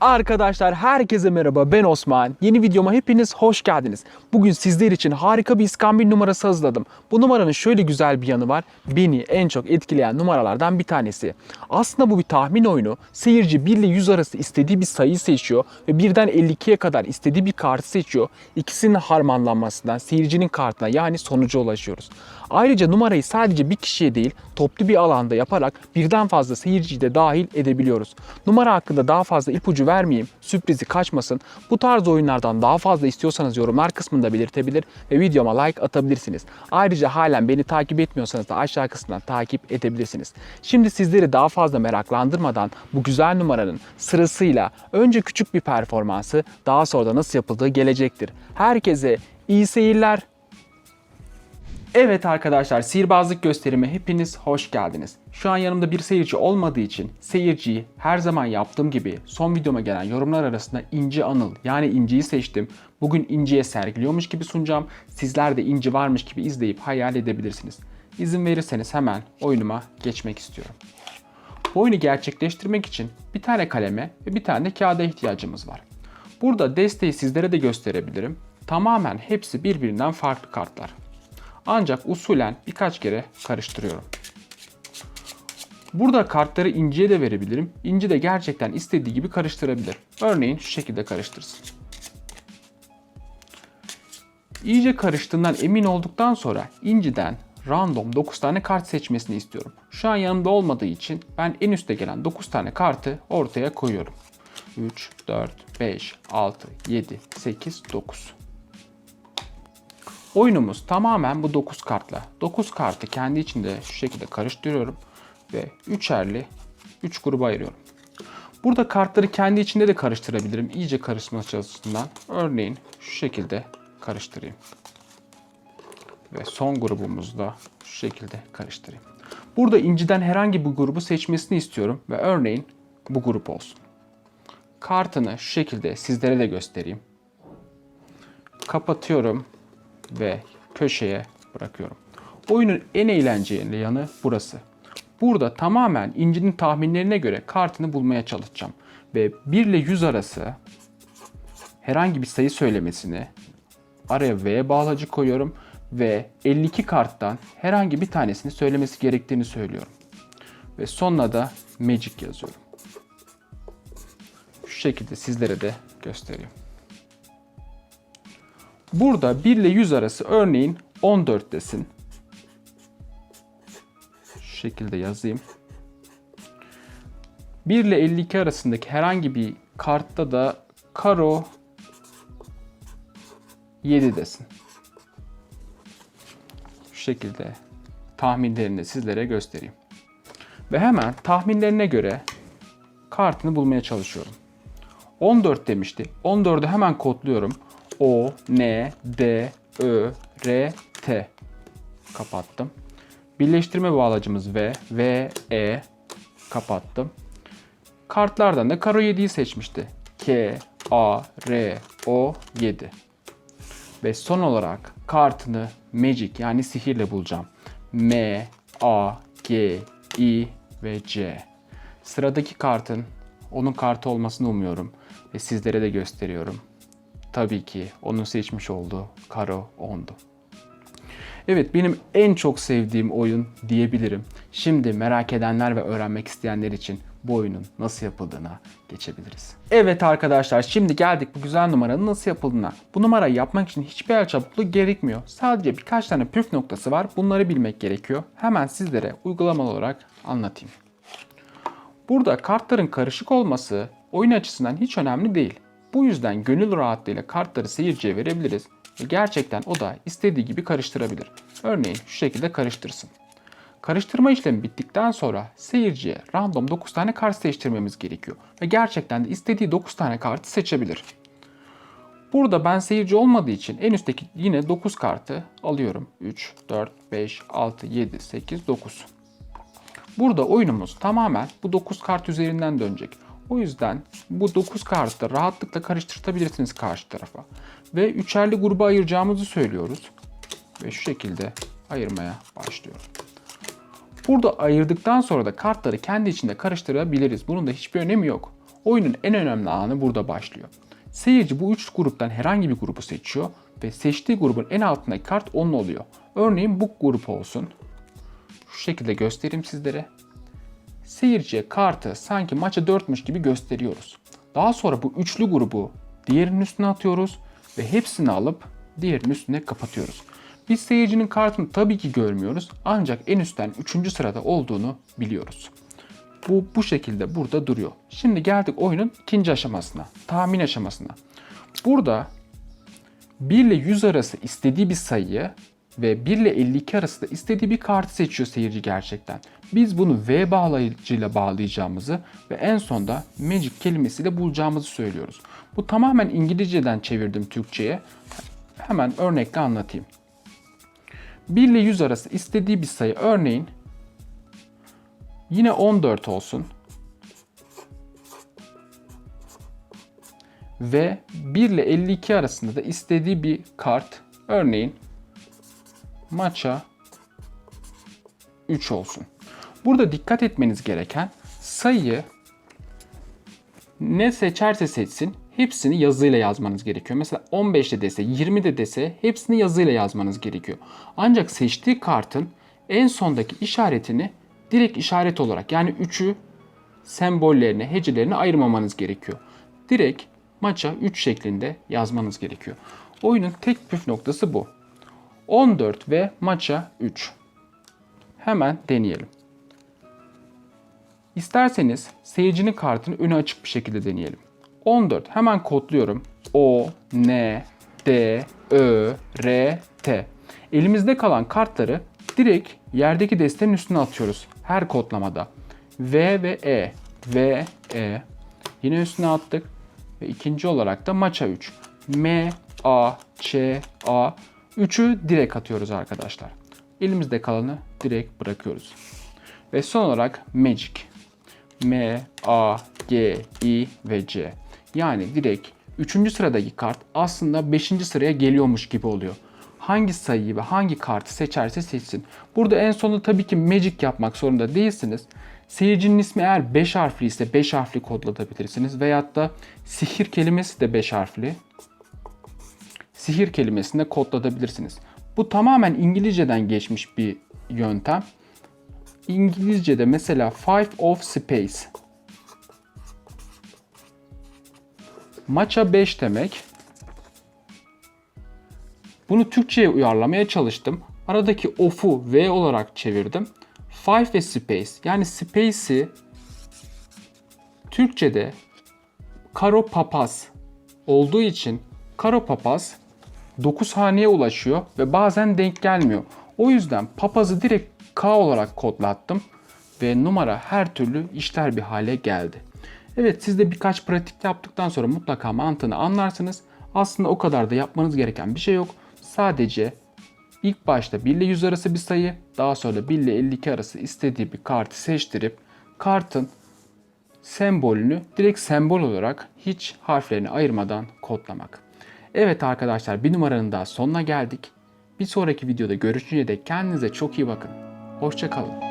Arkadaşlar herkese merhaba ben Osman. Yeni videoma hepiniz hoş geldiniz. Bugün sizler için harika bir iskambil numarası hazırladım. Bu numaranın şöyle güzel bir yanı var. Beni en çok etkileyen numaralardan bir tanesi. Aslında bu bir tahmin oyunu. Seyirci 1 ile 100 arası istediği bir sayıyı seçiyor ve birden 52'ye kadar istediği bir kartı seçiyor. İkisinin harmanlanmasından seyircinin kartına yani sonuca ulaşıyoruz. Ayrıca numarayı sadece bir kişiye değil toplu bir alanda yaparak birden fazla seyirciyi de dahil edebiliyoruz. Numara hakkında daha fazla ipucu vermeyeyim, sürprizi kaçmasın. Bu tarz oyunlardan daha fazla istiyorsanız yorumlar kısmında belirtebilir ve videoma like atabilirsiniz. Ayrıca halen beni takip etmiyorsanız da aşağı kısmından takip edebilirsiniz. Şimdi sizleri daha fazla meraklandırmadan bu güzel numaranın sırasıyla önce küçük bir performansı daha sonra da nasıl yapıldığı gelecektir. Herkese iyi seyirler. Evet arkadaşlar sihirbazlık gösterime hepiniz hoş geldiniz. Şu an yanımda bir seyirci olmadığı için seyirciyi her zaman yaptığım gibi son videoma gelen yorumlar arasında İnci Anıl yani İnci'yi seçtim. Bugün İnci'ye sergiliyormuş gibi sunacağım. Sizler de İnci varmış gibi izleyip hayal edebilirsiniz. İzin verirseniz hemen oyunuma geçmek istiyorum. Bu oyunu gerçekleştirmek için bir tane kaleme ve bir tane de kağıda ihtiyacımız var. Burada desteği sizlere de gösterebilirim. Tamamen hepsi birbirinden farklı kartlar. Ancak usulen birkaç kere karıştırıyorum. Burada kartları inciye de verebilirim. İnci de gerçekten istediği gibi karıştırabilir. Örneğin şu şekilde karıştırsın. İyice karıştığından emin olduktan sonra inciden random 9 tane kart seçmesini istiyorum. Şu an yanımda olmadığı için ben en üste gelen 9 tane kartı ortaya koyuyorum. 3, 4, 5, 6, 7, 8, 9. Oyunumuz tamamen bu 9 kartla. 9 kartı kendi içinde şu şekilde karıştırıyorum ve üçerli 3 gruba ayırıyorum. Burada kartları kendi içinde de karıştırabilirim. İyice karışması açısından. Örneğin şu şekilde karıştırayım. Ve son grubumuzu da şu şekilde karıştırayım. Burada inciden herhangi bir grubu seçmesini istiyorum ve örneğin bu grup olsun. Kartını şu şekilde sizlere de göstereyim. Kapatıyorum ve köşeye bırakıyorum. Oyunun en eğlenceli yanı burası. Burada tamamen incinin tahminlerine göre kartını bulmaya çalışacağım. Ve 1 ile 100 arası herhangi bir sayı söylemesini araya V bağlacı koyuyorum ve 52 karttan herhangi bir tanesini söylemesi gerektiğini söylüyorum. Ve sonuna da Magic yazıyorum. Şu şekilde sizlere de göstereyim. Burada 1 ile 100 arası örneğin 14 desin. Şu şekilde yazayım. 1 ile 52 arasındaki herhangi bir kartta da karo 7 desin. Şu şekilde tahminlerini sizlere göstereyim. Ve hemen tahminlerine göre kartını bulmaya çalışıyorum. 14 demişti. 14'ü hemen kodluyorum. O, N, D, Ö, R, T. Kapattım. Birleştirme bağlacımız V, V, E. Kapattım. Kartlardan da Karo 7'yi seçmişti. K, A, R, O, 7. Ve son olarak kartını Magic yani sihirle bulacağım. M, A, G, I ve C. Sıradaki kartın onun kartı olmasını umuyorum ve sizlere de gösteriyorum. Tabii ki onun seçmiş olduğu Karo 10'du. Evet benim en çok sevdiğim oyun diyebilirim. Şimdi merak edenler ve öğrenmek isteyenler için bu oyunun nasıl yapıldığına geçebiliriz. Evet arkadaşlar şimdi geldik bu güzel numaranın nasıl yapıldığına. Bu numarayı yapmak için hiçbir el çabukluğu gerekmiyor. Sadece birkaç tane püf noktası var. Bunları bilmek gerekiyor. Hemen sizlere uygulamalı olarak anlatayım. Burada kartların karışık olması oyun açısından hiç önemli değil. Bu yüzden gönül rahatlığıyla kartları seyirciye verebiliriz ve gerçekten o da istediği gibi karıştırabilir. Örneğin şu şekilde karıştırsın. Karıştırma işlemi bittikten sonra seyirciye random 9 tane kart seçtirmemiz gerekiyor ve gerçekten de istediği 9 tane kartı seçebilir. Burada ben seyirci olmadığı için en üstteki yine 9 kartı alıyorum. 3, 4, 5, 6, 7, 8, 9. Burada oyunumuz tamamen bu 9 kart üzerinden dönecek. O yüzden bu 9 kartı rahatlıkla karıştırtabilirsiniz karşı tarafa. Ve üçerli gruba ayıracağımızı söylüyoruz. Ve şu şekilde ayırmaya başlıyorum. Burada ayırdıktan sonra da kartları kendi içinde karıştırabiliriz. Bunun da hiçbir önemi yok. Oyunun en önemli anı burada başlıyor. Seyirci bu üç gruptan herhangi bir grubu seçiyor ve seçtiği grubun en altındaki kart onun oluyor. Örneğin bu grup olsun. Şu şekilde göstereyim sizlere. Seyirciye kartı sanki maça 4'müş gibi gösteriyoruz. Daha sonra bu üçlü grubu diğerinin üstüne atıyoruz ve hepsini alıp diğerinin üstüne kapatıyoruz. Biz seyircinin kartını tabii ki görmüyoruz ancak en üstten 3. sırada olduğunu biliyoruz. Bu bu şekilde burada duruyor. Şimdi geldik oyunun ikinci aşamasına, tahmin aşamasına. Burada 1 ile 100 arası istediği bir sayıyı ve 1 ile 52 arası da istediği bir kartı seçiyor seyirci gerçekten. Biz bunu V bağlayıcıyla bağlayacağımızı ve en sonda magic kelimesiyle bulacağımızı söylüyoruz. Bu tamamen İngilizceden çevirdim Türkçe'ye. Hemen örnekle anlatayım. 1 ile 100 arası istediği bir sayı örneğin yine 14 olsun. Ve 1 ile 52 arasında da istediği bir kart örneğin maça 3 olsun. Burada dikkat etmeniz gereken sayıyı ne seçerse seçsin hepsini yazıyla yazmanız gerekiyor. Mesela 15 de dese 20 de dese hepsini yazıyla yazmanız gerekiyor. Ancak seçtiği kartın en sondaki işaretini direkt işaret olarak yani 3'ü sembollerine, hecelerine ayırmamanız gerekiyor. Direkt maça 3 şeklinde yazmanız gerekiyor. Oyunun tek püf noktası bu. 14 ve maça 3. Hemen deneyelim. İsterseniz seyircinin kartını önü açık bir şekilde deneyelim. 14 hemen kodluyorum. O, N, D, Ö, R, T. Elimizde kalan kartları direkt yerdeki destenin üstüne atıyoruz her kodlamada. V ve E, V, E. Yine üstüne attık. Ve ikinci olarak da maça 3. M, A, Ç, A. 3'ü direkt atıyoruz arkadaşlar. Elimizde kalanı direkt bırakıyoruz. Ve son olarak Magic. M, A, G, I ve C. Yani direkt 3. sıradaki kart aslında 5. sıraya geliyormuş gibi oluyor. Hangi sayıyı ve hangi kartı seçerse seçsin. Burada en sonunda tabii ki Magic yapmak zorunda değilsiniz. Seyircinin ismi eğer 5 harfli ise 5 harfli kodlatabilirsiniz. Veyahut da sihir kelimesi de 5 harfli. Sihir kelimesini de kodlatabilirsiniz. Bu tamamen İngilizceden geçmiş bir yöntem. İngilizce'de mesela five of space. Maça 5 demek. Bunu Türkçe'ye uyarlamaya çalıştım. Aradaki of'u V olarak çevirdim. Five ve space yani space'i Türkçe'de karo papaz olduğu için karo papaz 9 haneye ulaşıyor ve bazen denk gelmiyor. O yüzden papazı direkt K olarak kodlattım ve numara her türlü işler bir hale geldi. Evet siz de birkaç pratik yaptıktan sonra mutlaka mantığını anlarsınız. Aslında o kadar da yapmanız gereken bir şey yok. Sadece ilk başta 1 ile 100 arası bir sayı, daha sonra 1 ile 52 arası istediği bir kartı seçtirip kartın sembolünü direkt sembol olarak hiç harflerini ayırmadan kodlamak. Evet arkadaşlar bir numaranın daha sonuna geldik. Bir sonraki videoda görüşünceye dek kendinize çok iyi bakın. Hoşçakalın.